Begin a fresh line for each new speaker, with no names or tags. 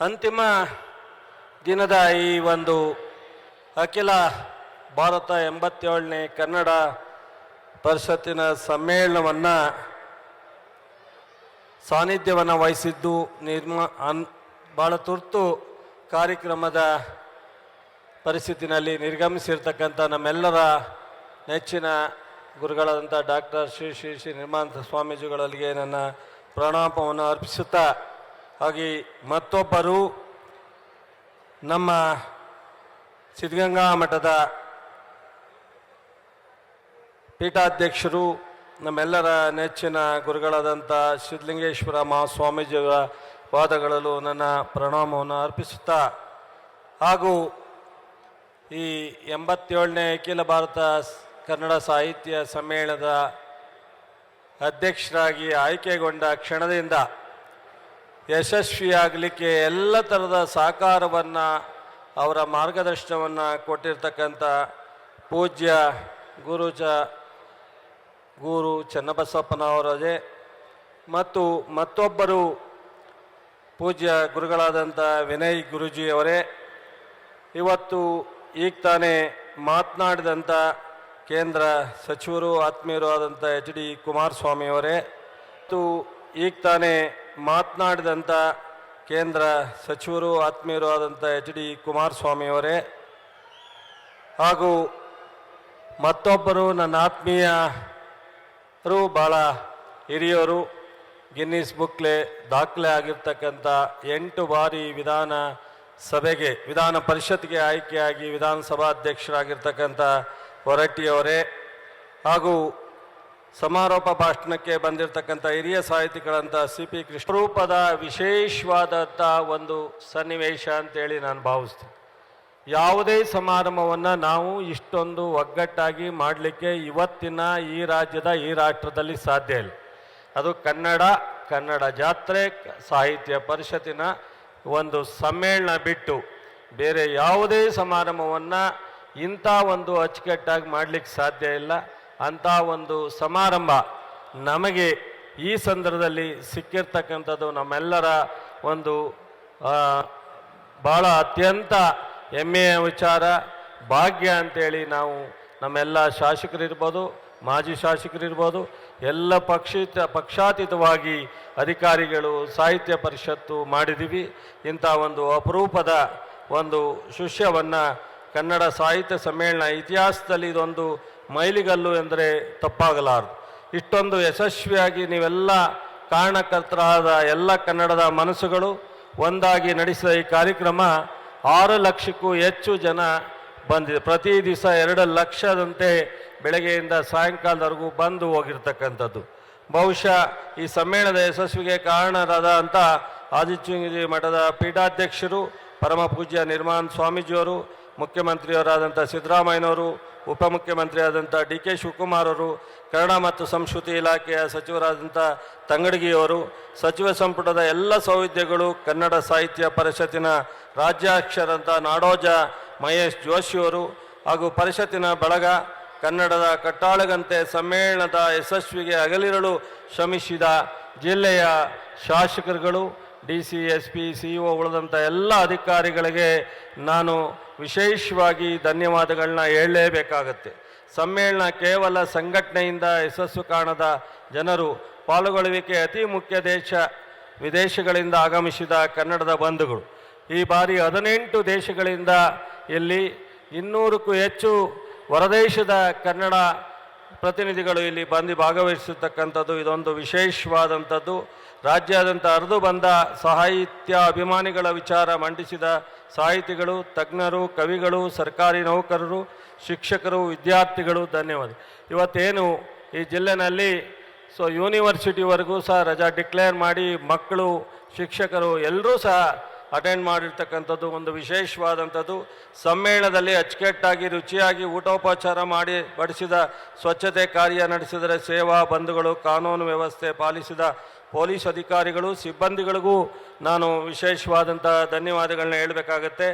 ಅಂತಿಮ ದಿನದ ಈ ಒಂದು ಅಖಿಲ ಭಾರತ ಎಂಬತ್ತೇಳನೇ ಕನ್ನಡ ಪರಿಷತ್ತಿನ ಸಮ್ಮೇಳನವನ್ನು ಸಾನ್ನಿಧ್ಯವನ್ನು ವಹಿಸಿದ್ದು ನಿರ್ಮ ಅನ್ ಭಾಳ ತುರ್ತು ಕಾರ್ಯಕ್ರಮದ ಪರಿಸ್ಥಿತಿನಲ್ಲಿ ನಿರ್ಗಮಿಸಿರ್ತಕ್ಕಂಥ ನಮ್ಮೆಲ್ಲರ ನೆಚ್ಚಿನ ಗುರುಗಳಾದಂಥ ಡಾಕ್ಟರ್ ಶ್ರೀ ಶ್ರೀ ಶ್ರೀ ನಿರ್ಮಾಂತ ಸ್ವಾಮೀಜಿಗಳಿಗೆ ನನ್ನ ಪ್ರಣಾಮವನ್ನು ಅರ್ಪಿಸುತ್ತಾ ಹಾಗೆ ಮತ್ತೊಬ್ಬರು ನಮ್ಮ ಸಿದ್ಧಗಂಗಾ ಮಠದ ಪೀಠಾಧ್ಯಕ್ಷರು, ನಮ್ಮೆಲ್ಲರ ನೆಚ್ಚಿನ ಗುರುಗಳಾದಂಥ ಸಿದ್ಧಲಿಂಗೇಶ್ವರ ಮಹಾಸ್ವಾಮೀಜಿಯವರ ವಾದಗಳಲ್ಲೂ ನನ್ನ ಪ್ರಣಾಮವನ್ನು ಅರ್ಪಿಸುತ್ತಾ, ಹಾಗೂ ಈ ಎಂಬತ್ತೇಳನೇ ಅಖಿಲ ಭಾರತ ಕನ್ನಡ ಸಾಹಿತ್ಯ ಸಮ್ಮೇಳನದ ಅಧ್ಯಕ್ಷರಾಗಿ ಆಯ್ಕೆಗೊಂಡ ಕ್ಷಣದಿಂದ ಯಶಸ್ವಿಯಾಗಲಿಕ್ಕೆ ಎಲ್ಲ ಥರದ ಸಹಕಾರವನ್ನು, ಅವರ ಮಾರ್ಗದರ್ಶನವನ್ನು ಕೊಟ್ಟಿರ್ತಕ್ಕಂಥ ಪೂಜ್ಯ ಗುರು ಗುರು ಚನ್ನಬಸಪ್ಪನವರದೇ. ಮತ್ತು ಮತ್ತೊಬ್ಬರು ಪೂಜ್ಯ ಗುರುಗಳಾದಂಥ ವಿನಯ್ ಗುರುಜಿಯವರೇ. ಇವತ್ತು ಈಗ ತಾನೇ ಮಾತನಾಡಿದಂಥ ಕೇಂದ್ರ ಸಚಿವರು, ಆತ್ಮೀಯರು ಆದಂಥ ಎಚ್ ಡಿ ಕುಮಾರಸ್ವಾಮಿಯವರೇ. ಮತ್ತು ಈಗ ತಾನೇ ಮಾತನಾಡಿದಂಥ ಕೇಂದ್ರ ಸಚಿವರು, ಆತ್ಮೀಯರು ಆದಂಥ ಎಚ್ ಡಿ ಕುಮಾರಸ್ವಾಮಿಯವರೇ ಹಾಗೂ ಮತ್ತೊಬ್ಬರು ನನ್ನ ಆತ್ಮೀಯರು ಭಾಳ ಹಿರಿಯರು, ಗಿನ್ನಿಸ್ ಬುಕ್ಲೆ ದಾಖಲೆ ಆಗಿರ್ತಕ್ಕಂಥ ಎಂಟು ಬಾರಿ ವಿಧಾನ ಸಭೆಗೆ, ವಿಧಾನ ಪರಿಷತ್ಗೆ ಆಯ್ಕೆಯಾಗಿ ವಿಧಾನಸಭಾಧ್ಯಕ್ಷರಾಗಿರ್ತಕ್ಕಂಥ ಹೊರಟ್ಟಿಯವರೇ, ಹಾಗೂ ಸಮಾರೋಪ ಭಾಷಣಕ್ಕೆ ಬಂದಿರತಕ್ಕಂಥ ಹಿರಿಯ ಸಾಹಿತಿಗಳಂತ ಸಿ ಪಿ ಕೃಷ್ಣರೂಪದ ವಿಶೇಷವಾದಂಥ ಒಂದು ಸನ್ನಿವೇಶ ಅಂತೇಳಿ ನಾನು ಭಾವಿಸ್ತೀನಿ. ಯಾವುದೇ ಸಮಾರಂಭವನ್ನು ನಾವು ಇಷ್ಟೊಂದು ಒಗ್ಗಟ್ಟಾಗಿ ಮಾಡಲಿಕ್ಕೆ ಇವತ್ತಿನ ಈ ರಾಜ್ಯದ, ಈ ರಾಷ್ಟ್ರದಲ್ಲಿ ಸಾಧ್ಯ ಇಲ್ಲ. ಅದು ಕನ್ನಡ ಕನ್ನಡ ಜಾತ್ರೆ, ಸಾಹಿತ್ಯ ಪರಿಷತ್ತಿನ ಒಂದು ಸಮ್ಮೇಳನ ಬಿಟ್ಟು ಬೇರೆ ಯಾವುದೇ ಸಮಾರಂಭವನ್ನು ಇಂಥ ಒಂದು ಅಚ್ಚುಕಟ್ಟಾಗಿ ಮಾಡಲಿಕ್ಕೆ ಸಾಧ್ಯ ಇಲ್ಲ. ಅಂಥ ಒಂದು ಸಮಾರಂಭ ನಮಗೆ ಈ ಸಂದರ್ಭದಲ್ಲಿ ಸಿಕ್ಕಿರ್ತಕ್ಕಂಥದ್ದು ನಮ್ಮೆಲ್ಲರ ಒಂದು ಭಾಳ ಅತ್ಯಂತ ಹೆಮ್ಮೆಯ ವಿಚಾರ, ಭಾಗ್ಯ ಅಂತೇಳಿ ನಾವು ನಮ್ಮೆಲ್ಲ ಶಾಸಕರಿರ್ಬೋದು, ಮಾಜಿ ಶಾಸಕರಿರ್ಬೋದು, ಎಲ್ಲ ಪಕ್ಷಿತ, ಪಕ್ಷಾತೀತವಾಗಿ ಅಧಿಕಾರಿಗಳು ಸಾಹಿತ್ಯ ಪರಿಷತ್ತು ಮಾಡಿದ್ದೀವಿ. ಇಂಥ ಒಂದು ಅಪರೂಪದ ಒಂದು ಶಿಷ್ಯವನ್ನು ಕನ್ನಡ ಸಾಹಿತ್ಯ ಸಮ್ಮೇಳನ ಇತಿಹಾಸದಲ್ಲಿ ಇದೊಂದು ಮೈಲಿಗಲ್ಲು ಎಂದರೆ ತಪ್ಪಾಗಲಾರದು. ಇಷ್ಟೊಂದು ಯಶಸ್ವಿಯಾಗಿ ನೀವೆಲ್ಲ ಕಾರಣಕರ್ತರಾದ ಎಲ್ಲ ಕನ್ನಡದ ಮನಸ್ಸುಗಳು ಒಂದಾಗಿ ನಡೆಸಿದ ಈ ಕಾರ್ಯಕ್ರಮ ಆರು ಲಕ್ಷಕ್ಕೂ ಹೆಚ್ಚು ಜನ ಬಂದಿದೆ. ಪ್ರತಿ ದಿವಸ ಎರಡು ಲಕ್ಷದಂತೆ ಬೆಳಗ್ಗೆಯಿಂದ ಸಾಯಂಕಾಲದವರೆಗೂ ಬಂದು ಹೋಗಿರ್ತಕ್ಕಂಥದ್ದು. ಬಹುಶಃ ಈ ಸಮ್ಮೇಳನದ ಯಶಸ್ವಿಗೆ ಕಾರಣರಾದ ಅಂತ ಆದಿಚುಂಗಿ ಮಠದ ಪೀಠಾಧ್ಯಕ್ಷರು ಪರಮ ಪೂಜ್ಯ ನಿರ್ಮಾನ್ ಸ್ವಾಮೀಜಿಯವರು, ಮುಖ್ಯಮಂತ್ರಿಯವರಾದಂಥ ಸಿದ್ದರಾಮಯ್ಯನವರು ಉಪಮುಖ್ಯಮಂತ್ರಿಯಾದಂಥ ಡಿ ಕೆ ಶಿವಕುಮಾರ್ ಅವರು, ಕನ್ನಡ ಮತ್ತು ಸಂಸ್ಕೃತಿ ಇಲಾಖೆಯ ಸಚಿವರಾದಂಥ ತಂಗಡಗಿಯವರು, ಸಚಿವ ಸಂಪುಟದ ಎಲ್ಲ ಸೌವಿಧ್ಯಗಳು, ಕನ್ನಡ ಸಾಹಿತ್ಯ ಪರಿಷತ್ತಿನ ರಾಜ್ಯಾಧ್ಯಕ್ಷರಂಥ ನಾಡೋಜ ಮಹೇಶ್ ಜೋಶಿಯವರು ಹಾಗೂ ಪರಿಷತ್ತಿನ ಬಳಗ ಕನ್ನಡದ ಕಟ್ಟಾಳಗಂತೆ ಸಮ್ಮೇಳನದ ಯಶಸ್ವಿಗೆ ಅಗಲಿರಲು ಶ್ರಮಿಸಿದ ಜಿಲ್ಲೆಯ ಶಾಸಕರುಗಳು D C S P, C O ಉಳಿದಂಥ ಎಲ್ಲ ಅಧಿಕಾರಿಗಳಿಗೆ ನಾನು ವಿಶೇಷವಾಗಿ ಧನ್ಯವಾದಗಳನ್ನ ಹೇಳಲೇಬೇಕಾಗತ್ತೆ. ಸಮ್ಮೇಳನ ಕೇವಲ ಸಂಘಟನೆಯಿಂದ ಯಶಸ್ಸು ಕಾಣದ ಜನರು ಪಾಲ್ಗೊಳ್ಳುವಿಕೆ ಅತಿ ಮುಖ್ಯ ದೇಶ ವಿದೇಶಗಳಿಂದ ಆಗಮಿಸಿದ ಕನ್ನಡದ ಬಂಧುಗಳು. ಈ ಬಾರಿ ಹದಿನೆಂಟು ದೇಶಗಳಿಂದ ಇಲ್ಲಿ ಇನ್ನೂರಕ್ಕೂ ಹೆಚ್ಚು ಹೊರದೇಶದ ಕನ್ನಡ ಪ್ರತಿನಿಧಿಗಳು ಇಲ್ಲಿ ಬಂದು ಭಾಗವಹಿಸಿರ್ತಕ್ಕಂಥದ್ದು ಇದೊಂದು ವಿಶೇಷವಾದಂಥದ್ದು. ರಾಜ್ಯಾದ್ಯಂತ ಹರಿದು ಬಂದ ಸಾಹಿತ್ಯ ಅಭಿಮಾನಿಗಳ ವಿಚಾರ ಮಂಡಿಸಿದ ಸಾಹಿತಿಗಳು, ತಜ್ಞರು, ಕವಿಗಳು, ಸರ್ಕಾರಿ ನೌಕರರು, ಶಿಕ್ಷಕರು, ವಿದ್ಯಾರ್ಥಿಗಳು, ಧನ್ಯವಾದ. ಇವತ್ತೇನು ಈ ಜಿಲ್ಲೆನಲ್ಲಿ ಸೊ ಯೂನಿವರ್ಸಿಟಿವರೆಗೂ ಸಹ ರಜಾ ಡಿಕ್ಲೇರ್ ಮಾಡಿ ಮಕ್ಕಳು, ಶಿಕ್ಷಕರು ಎಲ್ಲರೂ ಸಹ ಅಟೆಂಡ್ ಮಾಡಿರ್ತಕ್ಕಂಥದ್ದು ಒಂದು ವಿಶೇಷವಾದಂಥದ್ದು. ಸಮ್ಮೇಳನದಲ್ಲಿ ಅಚ್ಚುಕಟ್ಟಾಗಿ, ರುಚಿಯಾಗಿ ಊಟೋಪಚಾರ ಮಾಡಿ ಬಡಿಸಿದ ಸ್ವಚ್ಛತೆ ಕಾರ್ಯ ನಡೆಸಿದರೆ ಸೇವಾ, ಬಂಧುಗಳು, ಕಾನೂನು ವ್ಯವಸ್ಥೆ ಪಾಲಿಸಿದ ಪೊಲೀಸ್ ಅಧಿಕಾರಿಗಳು ಸಿಬ್ಬಂದಿಗಳಿಗೂ ನಾನು ವಿಶೇಷವಾದಂಥ ಧನ್ಯವಾದಗಳನ್ನ ಹೇಳಬೇಕಾಗತ್ತೆ.